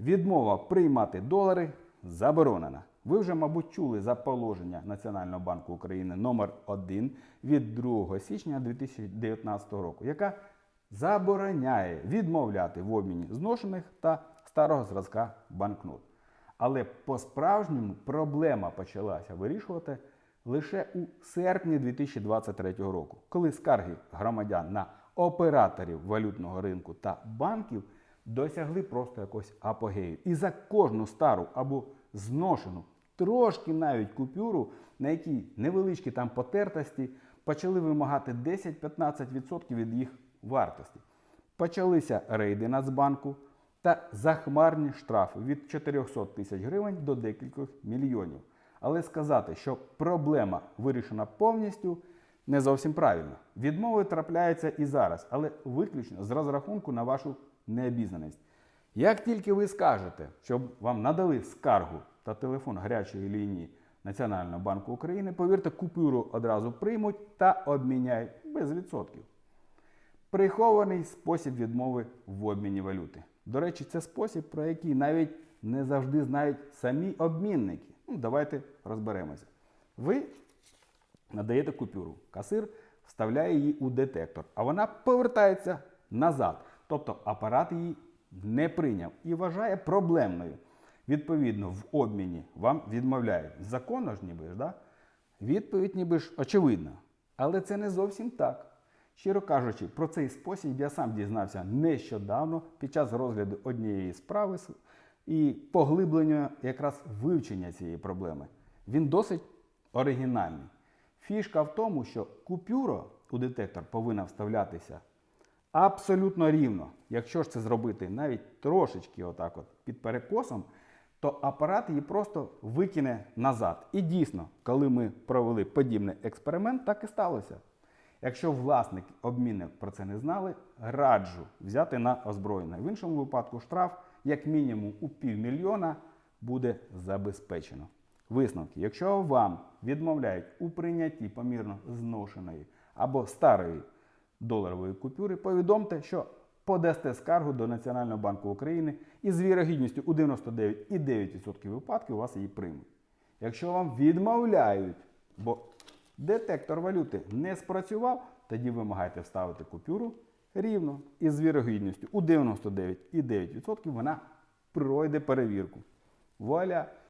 Відмова приймати долари заборонена. Ви вже, мабуть, чули за положення Національного банку України номер 1 від 2 січня 2019 року, яка забороняє відмовляти в обміні зношених та старого зразка банкнот. Але по-справжньому проблема почалася вирішувати лише у серпні 2023 року, коли скарги громадян на операторів валютного ринку та банків досягли просто якогось апогею. І за кожну стару або зношену, трошки навіть купюру, на якій невеличкі там потертості, почали вимагати 10-15% від їх вартості. Почалися рейди Нацбанку та захмарні штрафи від 400 тисяч гривень до декількох мільйонів. Але сказати, що проблема вирішена повністю, не зовсім правильно. Відмови трапляються і зараз, але виключно з розрахунку на вашу необізнаність. Як тільки ви скажете, щоб вам надали скаргу та телефон гарячої лінії Національного банку України, повірте, купюру одразу приймуть та обміняють без відсотків. Прихований спосіб відмови в обміні валюти. До речі, це спосіб, про який навіть не завжди знають самі обмінники. Ну, давайте розберемося. Ви надаєте купюру, касир вставляє її у детектор, а вона повертається назад. Тобто апарат її не прийняв і вважає проблемною. Відповідно, в обміні вам відмовляють. Законно ж ніби ж, да? Відповідь ніби ж очевидна. Але це не зовсім так. Щиро кажучи, про цей спосіб я сам дізнався нещодавно під час розгляду однієї справи і поглиблення якраз вивчення цієї проблеми. Він досить оригінальний. Фішка в тому, що купюра у детектор повинна вставлятися абсолютно рівно. Якщо ж це зробити навіть трошечки отак от під перекосом, то апарат її просто викине назад. І дійсно, коли ми провели подібний експеримент, так і сталося. Якщо власник обмінник про це не знали, раджу взяти на озброєння. В іншому випадку штраф, як мінімум у півмільйона, буде забезпечено. Висновки: якщо вам відмовляють у прийнятті помірно зношеної або старої доларової купюри, повідомте, що подасте скаргу до Національного банку України і з вірогідністю у 99,9% випадків у вас її приймуть. Якщо вам відмовляють, бо детектор валюти не спрацював, тоді вимагайте вставити купюру рівно і з вірогідністю у 99,9% вона пройде перевірку. Вуаля!